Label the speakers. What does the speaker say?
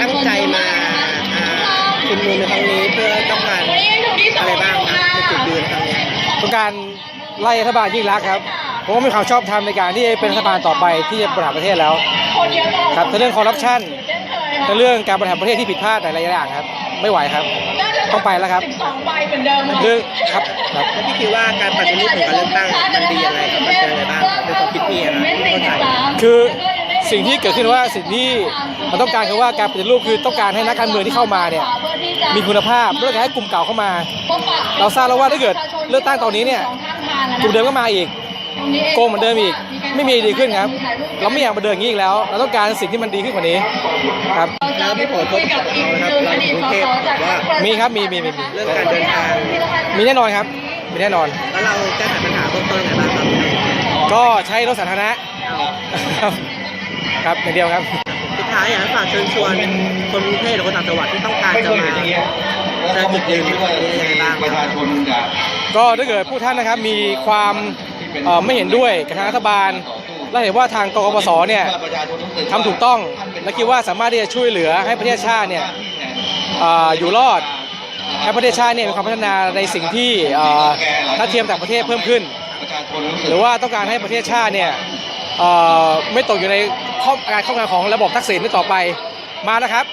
Speaker 1: ตั้งใจมาอ่าชุมนุมในครั้งนี้เพื่อต้องการอะไรบ้างครับในจุดยืนครั้งนี้
Speaker 2: ต้องการไล่รัฐบาลยิ่งรักษณ์ครับเพราะว่ามีความชอบธรรมในการที่จะเป็นรัฐบาลต่อไปที่จะบริหารประเทศแล้วครับในเรื่องคอร์รัปชันในเรื่องการบริหารประเทศที่ผิดพลาดหลายๆอย่างครับ ไม่ไหวครับ ต้องไปแล้วครับ
Speaker 3: ใบเหมือนเดิม
Speaker 2: เรื่องครับครับ
Speaker 1: แล้วพี่คิดว่าการปฏิรูปของการเลือกตั้งมันดียังไงครับมันเป็นยังไงบ้างครับในความคิดพี่อะครับที่เข้าใจ
Speaker 2: คือ สิ่งที่เกิดขึ้นว่าสิ่งที่เราต้องการคือว่าการปฏิรูปคือต้องการให้นักการเมืองที่เข้ามาเนี่ยมีคุณภาพไม่ต้องการให้กลุ่มเก่าเข้ามา เราทราบแล้วว่าถ้าเกิดเลือกตั้งตอนนี้เนี่ยกลุ่มเดิมก็มาอีกโกงเหมือนเดิมอีก ไม่มีดีขึ้นครับ เราไม่อยากมาเดินอย่างนี้อีกแล้ว เราต้องการสิ่งที่มันดีขึ้นกว่านี้ครับ
Speaker 1: แล้วพี่ผลพบกับเรานะครับเราอยู่กรุงเทพว่า
Speaker 2: มีครับมีมีมีมี
Speaker 1: เรื่องการเดินทาง
Speaker 2: มีแน่นอนครับมีแน่นอน
Speaker 1: แล้วเราแก้ไขปัญหาเบื้องต้นยังไงบ้างครับ
Speaker 2: ก็ใช้รถสาธารณะ
Speaker 1: เอา
Speaker 2: ครับครับอย่างเดียวครับ
Speaker 1: สุดท้ายอยากให้ฝากเชิญชวนคนกรุงเทพหรือคนต่างจังหวัดที่ต้องการจะมาแสดงจุดยืนที่นี้ยังไงบ้าง
Speaker 4: ประ
Speaker 1: ครั
Speaker 4: ชา
Speaker 1: บ
Speaker 4: ชนจะ
Speaker 2: ก็ถ้าเกิดผู้ท่านนะครับมีความเอ่อไม่เห็นด้วยกับทางรัฐบาล และเห็นว่าทางกกปสเนี่ยทำถูกต้องและคิดว่าสามารถที่จะช่วยเหลือให้ประเทศชาติเนี่ยเอ่ออยู่รอดให้ประเทศชาติเนี่ยมีความพัฒนาในสิ่งที่เอ่อทัดเทียมต่างประเทศเพิ่มขึ้น
Speaker 4: ประชาชนรู้สึก
Speaker 2: หรือว่าต้องการให้ประเทศชาติเนี่ยเอ่อ ไม่ตกอยู่ในข้อการข้อบงำของระบบทักษิณต่อไปมานะครับ